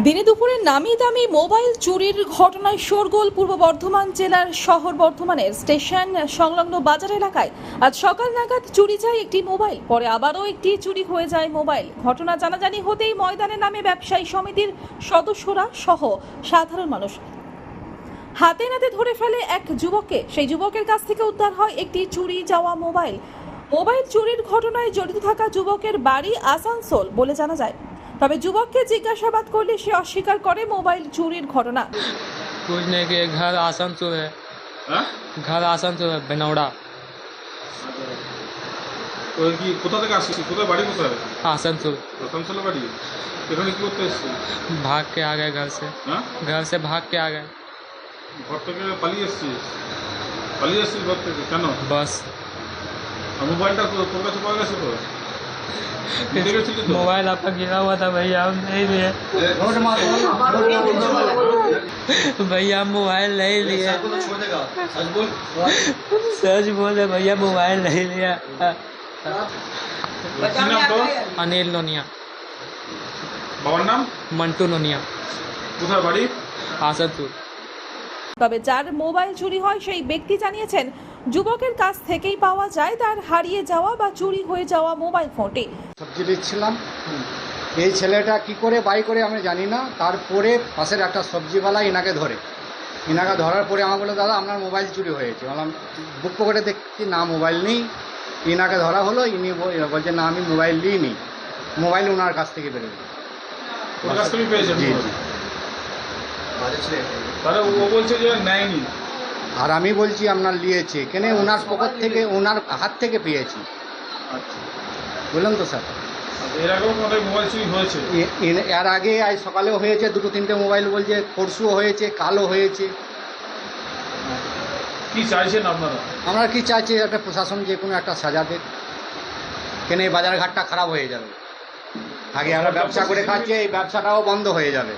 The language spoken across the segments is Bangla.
দিনে দুপুরে নামি দামি মোবাইল চুরির ঘটনায় শোরগোল পূর্ব বর্ধমান জেলার শহর বর্ধমানের স্টেশন সংলগ্ন বাজার এলাকায় আজ সকাল নাগাদ চুরি যায় একটি মোবাইল। পরে আবারও একটি চুরি হয়ে যায় মোবাইল। ঘটনা জানাজানি হতেই ময়দানে নামে ব্যবসায়ী সমিতির সদস্যরা সহ সাধারণ মানুষ। হাতে নাতে ধরে ফেলে এক যুবককে। সেই যুবকের কাছ থেকে উদ্ধার হয় একটি চুরি যাওয়া মোবাইল। মোবাইল চুরির ঘটনায় জড়িত থাকা যুবকের বাড়ি আসানসোল বলে জানা যায়। তবে যুবককে জিজ্ঞাসাবাদ করলে সে অস্বীকার করে মোবাইল চুরির ঘটনা कुछ नहीं कि घर आसनसोल है হ্যাঁ घर आसनसोल है बेनौड़ा তো কি কোথা থেকে আসছিস কোথায় বাড়ি কোথায় आसनसोल আসানসোলের বাড়ি এখানে কি করতে এসছিস भाग के आ गए घर से হ্যাঁ घर से भाग के आ गए ঘর থেকে পালিয়ে এসছিস পালিয়ে এসছিস ঘর থেকে কেন बस আর মোবাইলটা তো- তোর কাছে পাওয়া গেছে তো নিতে গেছিলি তো मोबाइल आपका गिरा हुआ था भैया हम नहीं लिए भैया हम मोबाइल नहीं लिए सच बोले भैया मोबाइल नहीं लिया কি নাম তোর अनिल नोनिया বাবার নাম मंटू नोनिया কোথায় বাড়ি आसनसोल তবে যার মোবাইল চুরি হয় সেই ব্যক্তি জানিয়েছেন যুবকের কাছ থেকেই পাওয়া যায় তার হারিয়ে যাওয়া বা চুরি হয়ে যাওয়া মোবাইল ফোনটি। সবজি দিচ্ছিলাম এই ছেলেটা কি করে বাই করে আমি জানি না। তারপরে পাশের একটা সবজিওয়ালা এনাকে ধরে। এনাকে ধরার পরে আমার বলে দাদা আপনার মোবাইল চুরি হয়েছে। বললাম বুক পকেটে দেখছি না মোবাইল নেই। এনাকে ধরা হলো ইনি বল- বলছে না আমি মোবাইল নিইনি মোবাইল ওনার কাছ থেকে বেরোবে জি? জি। তাহলে ও বলছে যে নেয়নি। আর আমি বলছি আপনার নিয়েছে কেন ওনার পকেট থেকে ওনার হাত থেকে পেয়েছি। আচ্ছা। বুঝলেন তো স্যার? এর এ- এর আগে আজ সকালেও হয়েছে দুটো তিনটে মোবাইল বলছে পরশুও হয়েছে কালও হয়েছে। কি চাইছেন আপনারা? আমরা কি চাইছি একটা প্রশাসন যে কোনো একটা সাজা দেখ কেন এই বাজার ঘাটটা খারাপ হয়ে যাবে। আগে আমরা ব্যবসা করে খাচ্ছি এই ব্যবসাটাও বন্ধ হয়ে যাবে।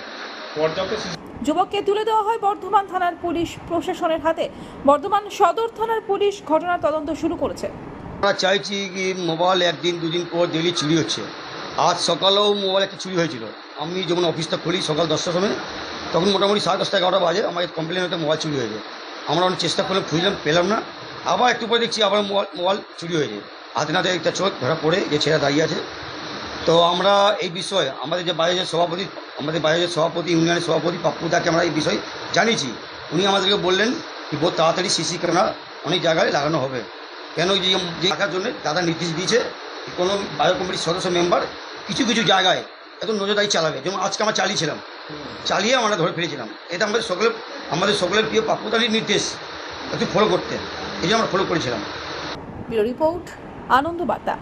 পর্যাপ্ত যুবককে তুলে দেওয়া হয় বর্ধমান থানার পুলিশ প্রশাসনের হাতে। বর্ধমান সদর থানার পুলিশ ঘটনার তদন্ত শুরু করেছে। আমরা চাইছি কি মোবাইল একদিন, দুদিন পর ডেলি চুরি হচ্ছে। আজ সকালেও মোবাইল একটা চুরি হয়েছিল। আমি যখন অফিসটা খুলি সকাল দশটার সময়, তখন মোটামুটি সাড়ে দশটা এগারোটা বাজে আমার কমপ্লেন হতে মোবাইল চুরি হয়েছে। আমরা অনেক চেষ্টা করলাম খুঁজলাম, পেলাম না। আবার একটু পরে দেখছি আবার মোবাইল মোবাইল চুরি হয়েছে। হাতে নাতে একটা চোখ ধরা পড়ে, যে ছেলে দাঁড়িয়ে আছে। তো আমরা এই বিষয়ে, আমাদের যে বাজারের সভাপতি আমাদের বাজারের সভাপতি, ইউনিয়নের সভাপতি পাপ্পুদাকে আমরা এই বিষয়ে জানিয়েছি। উনি আমাদেরকে বললেন কি বহু তাড়াতাড়ি সিসি ক্যামেরা অনেক জায়গায় লাগানো হবে। কেন যে যে রাখার জন্য দাদা নির্দেশ দিয়েছে যে কোনো বাজার কমিটির সদস্য মেম্বার কিছু কিছু জায়গায় এত নজরদারি চালাবে। যেমন আজকে আমরা চালিয়েছিলাম। চালিয়ে আমরা ধরে ফেলেছিলাম। এটা আমাদের সকলের আমাদের সকলের প্রিয় পাপ্পুদারির নির্দেশ একটু ফলো করতে। এই আমরা ফলো করেছিলাম। রিপোর্ট আনন্দ বার্তা